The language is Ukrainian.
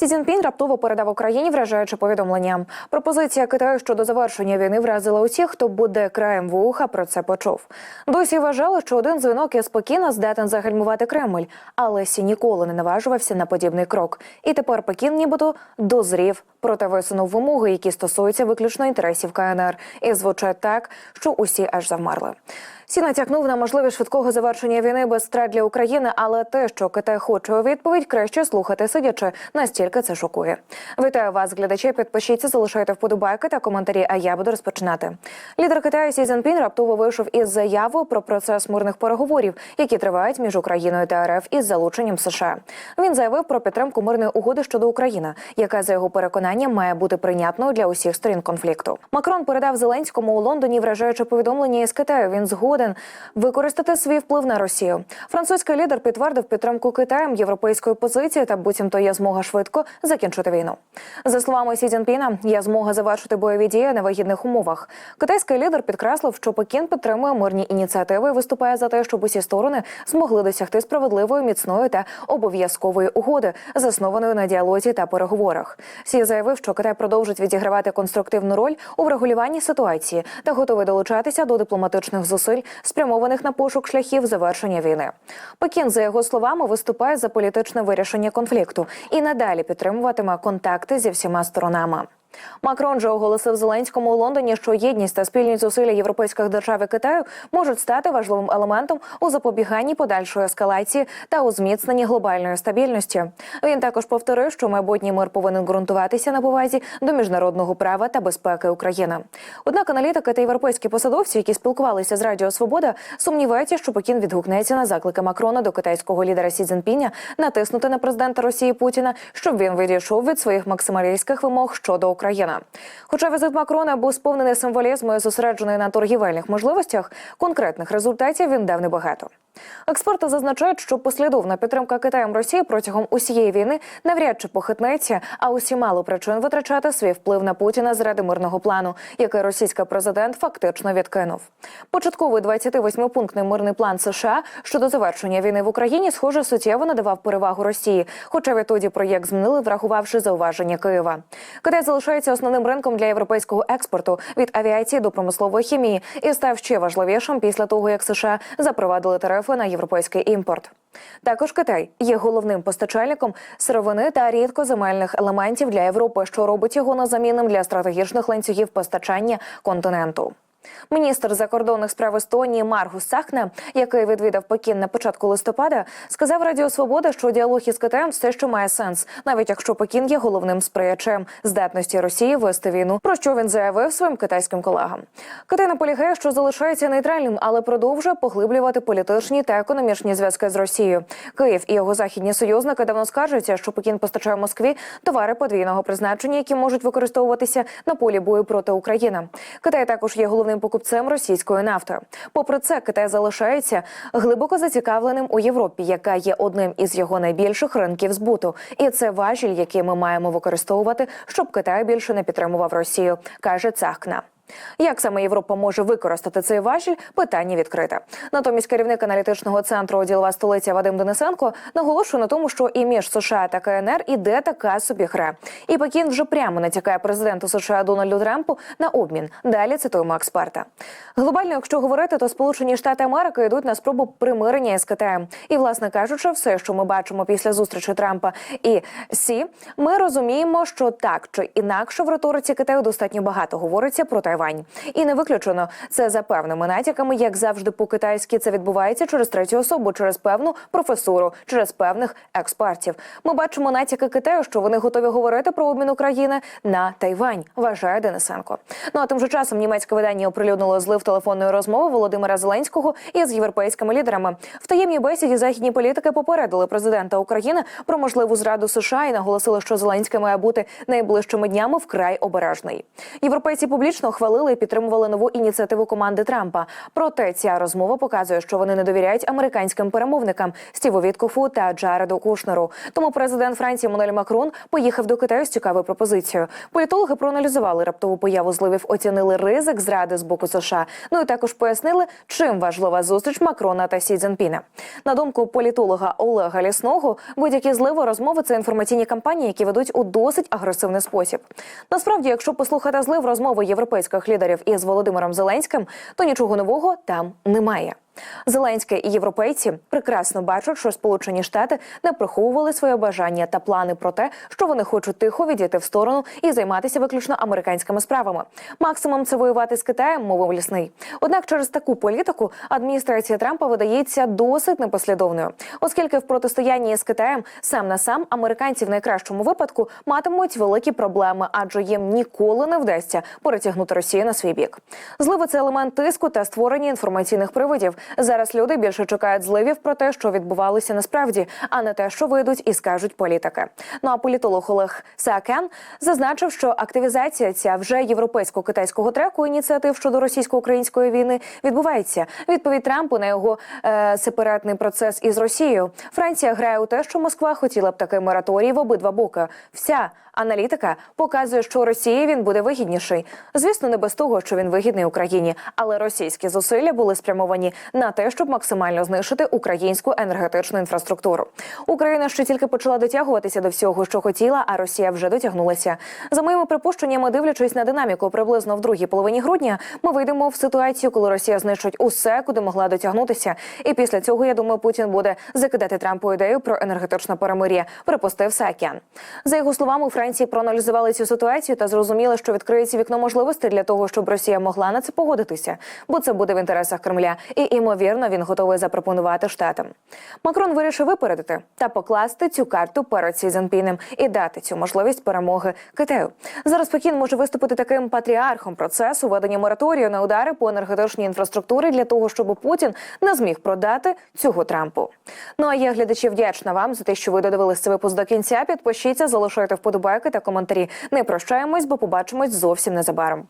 Сі Цзіньпін раптово передав Україні вражаюче повідомлення. Пропозиція Китаю щодо завершення війни вразила усіх, хто буде краєм вуха про це почув. Досі вважали, що один дзвінок із Пекіна здатен загальмувати Кремль, але Сі ніколи не наважувався на подібний крок. І тепер Пекін, нібито дозрів, проте висунув вимоги, які стосуються виключно інтересів КНР, і звучать так, що усі аж завмерли. Сі натякнув на можливість швидкого завершення війни без втрат для України, але те, що Китай хоче у відповідь, краще слухати сидячи. Настільки це шокує. Вітаю вас, глядачі. Підпишіться, залишайте вподобайки та коментарі. А я буду розпочинати. Лідер Китаю Сі Цзіньпін раптово вийшов із заявою про процес мирних переговорів, які тривають між Україною та РФ із залученням США. Він заявив про підтримку мирної угоди щодо України, яка за його переконанням має бути прийнятною для усіх сторін конфлікту. Макрон передав Зеленському у Лондоні вражаюче повідомлення із Китаю. Він згоден використати свій вплив на Росію. Французький лідер підтвердив підтримку Китаєм європейської позиції та буцімто є змога швидко закінчити війну. За словами Сі Цзіньпіна, є змога завершити бойові дії на вигідних умовах. Китайський лідер підкреслив, що Пекін підтримує мирні ініціативи і виступає за те, щоб усі сторони змогли досягти справедливої, міцної та обов'язкової угоди, заснованої на діалозі та переговорах. Сі заявив, що Китай продовжить відігравати конструктивну роль у врегулюванні ситуації та готовий долучатися до дипломатичних зусиль, спрямованих на пошук шляхів завершення війни. Пекін, за його словами, виступає за політичне вирішення конфлікту і надалі підтримуватиме контакти зі всіма сторонами. Макрон же оголосив Зеленському у Лондоні, що єдність та спільні зусилля європейських держав і Китаю можуть стати важливим елементом у запобіганні подальшої ескалації та у зміцненні глобальної стабільності. Він також повторив, що майбутній мир повинен ґрунтуватися на повазі до міжнародного права та безпеки України. Однак аналітики та європейські посадовці, які спілкувалися з Радіо Свобода, сумніваються, що Пекін відгукнеться на заклики Макрона до китайського лідера Сі Цзіньпіня натиснути на президента Росії Путіна, щоб він відійшов від своїх максималістських вимог щодо України. Хоча візит Макрона був сповнений символізму і зосереджений на торгівельних можливостях, конкретних результатів він дав небагато. Експерти зазначають, що послідовна підтримка Китаєм Росії протягом усієї війни навряд чи похитнеться, а усі мало причин витрачати свій вплив на Путіна заради мирного плану, який російський президент фактично відкинув. Початковий 28-пунктний мирний план США щодо завершення війни в Україні, схоже, суттєво надавав перевагу Росії. Хоча відтоді проєкт змінили, врахувавши зауваження Києва. Китай залишається основним ринком для європейського експорту від авіації до промислової хімії і став ще важливішим після того, як США запровадили тарифи на європейський імпорт. Також Китай є головним постачальником сировини та рідкоземельних елементів для Європи, що робить його незамінним для стратегічних ланцюгів постачання континенту. Міністр закордонних справ Естонії Маргус Сахне, який відвідав Пекін на початку листопада, сказав Радіо Свобода, що діалог із Китаєм все ще має сенс, навіть якщо Пекін є головним сприячем здатності Росії вести війну. Про що він заявив своїм китайським колегам. Китай наполягає, що залишається нейтральним, але продовжує поглиблювати політичні та економічні зв'язки з Росією. Київ і його західні союзники давно скаржуються, що Пекін постачає Москві товари подвійного призначення, які можуть використовуватися на полі бою проти України. Китай також є головним покупцем російської нафти. Попри це, Китай залишається глибоко зацікавленим у Європі, яка є одним із його найбільших ринків збуту. І це важіль, який ми маємо використовувати, щоб Китай більше не підтримував Росію, каже Цахкна. Як саме Європа може використати цей важіль? Питання відкрите. Натомість керівник аналітичного центру ділова столиця Вадим Денисенко наголошує на тому, що і між США та КНР іде така собі гра. І Пекін вже прямо натякає президенту США Дональду Трампу на обмін. Далі цитуємо експерта. Глобально, якщо говорити, то Сполучені Штати Америки йдуть на спробу примирення із Китаєм. І, власне кажучи, все, що ми бачимо після зустрічі Трампа і Сі, ми розуміємо, що так чи інакше в риториці Китаю достатньо багато говориться про Тайвань. І не виключено це за певними натяками, як завжди по-китайськи це відбувається через третю особу, через певну професуру, через певних експертів. Ми бачимо натяки Китаю, що вони готові говорити про обмін України на Тайвань. Вважає Денисенко. Ну а тим же часом німецьке видання оприлюднило злив телефонної розмови Володимира Зеленського із європейськими лідерами. В таємній бесіді західні політики попередили президента України про можливу зраду США і наголосили, що Зеленський має бути найближчими днями вкрай обережний. Європейці публічно хвалили хвалили і підтримували нову ініціативу команди Трампа. Проте ця розмова показує, що вони не довіряють американським перемовникам Стіву Віткофу та Джареду Кушнеру. Тому президент Франції Мануель Макрон поїхав до Китаю з цікавою пропозицією. Політологи проаналізували раптову появу зливів, оцінили ризик зради з боку США. Ну і також пояснили, чим важлива зустріч Макрона та Сі Цзінпіна. На думку політолога Олега Лісного, будь-які зливи розмови це інформаційні кампанії, які ведуть у досить агресивний спосіб. Насправді, якщо послухати злив розмови європейських лідерів із Володимиром Зеленським, то нічого нового там немає. Зеленський і європейці прекрасно бачать, що Сполучені Штати не приховували своє бажання та плани про те, що вони хочуть тихо відійти в сторону і займатися виключно американськими справами. Максимум це воювати з Китаєм, мовив лісний. Однак через таку політику адміністрація Трампа видається досить непослідовною, оскільки в протистоянні з Китаєм сам на сам американці в найкращому випадку матимуть великі проблеми, адже їм ніколи не вдасться перетягнути Росію на свій бік. Зливи це елемент тиску та створення інформаційних привидів. Зараз люди більше чекають зливів про те, що відбувалося насправді, а не те, що вийдуть і скажуть політики. Ну а політолог Олег Саакен зазначив, що активізація ця вже європейсько-китайського треку ініціатив щодо російсько-української війни відбувається. Відповідь Трампу на його е, сепаратний процес із Росією. Франція грає у те, що Москва хотіла б такий мораторій в обидва боки. Вся аналітика показує, що Росії він буде вигідніший. Звісно, не без того, що він вигідний Україні, але російські зусилля були спрямовані на те, щоб максимально знищити українську енергетичну інфраструктуру. Україна ще тільки почала дотягуватися до всього, що хотіла, а Росія вже дотягнулася. За моїми припущеннями, дивлячись на динаміку, приблизно в другій половині грудня, ми вийдемо в ситуацію, коли Росія знищить усе, куди могла дотягнутися. І після цього я думаю, Путін буде закидати Трампу ідею про енергетичне перемир'я. Припустив Сакян. За його словами, у Франції проаналізували цю ситуацію та зрозуміли, що відкриється вікно можливостей для того, щоб Росія могла на це погодитися, бо це буде в інтересах Кремля, і ймовірно він готовий запропонувати штатам. Макрон вирішив випередити та покласти цю карту перед Сі Цзінпінем і дати цю можливість перемоги Китаю. Зараз Пекін може виступити таким патріархом процесу ведення мораторію на удари по енергетичній інфраструктурі для того, щоб Путін не зміг продати цього Трампу. Ну а я глядачі вдячна вам за те, що ви додивились цей випуск до кінця. Підпишіться, залишайте вподобайки та коментарі. Не прощаємось, бо побачимось зовсім незабаром.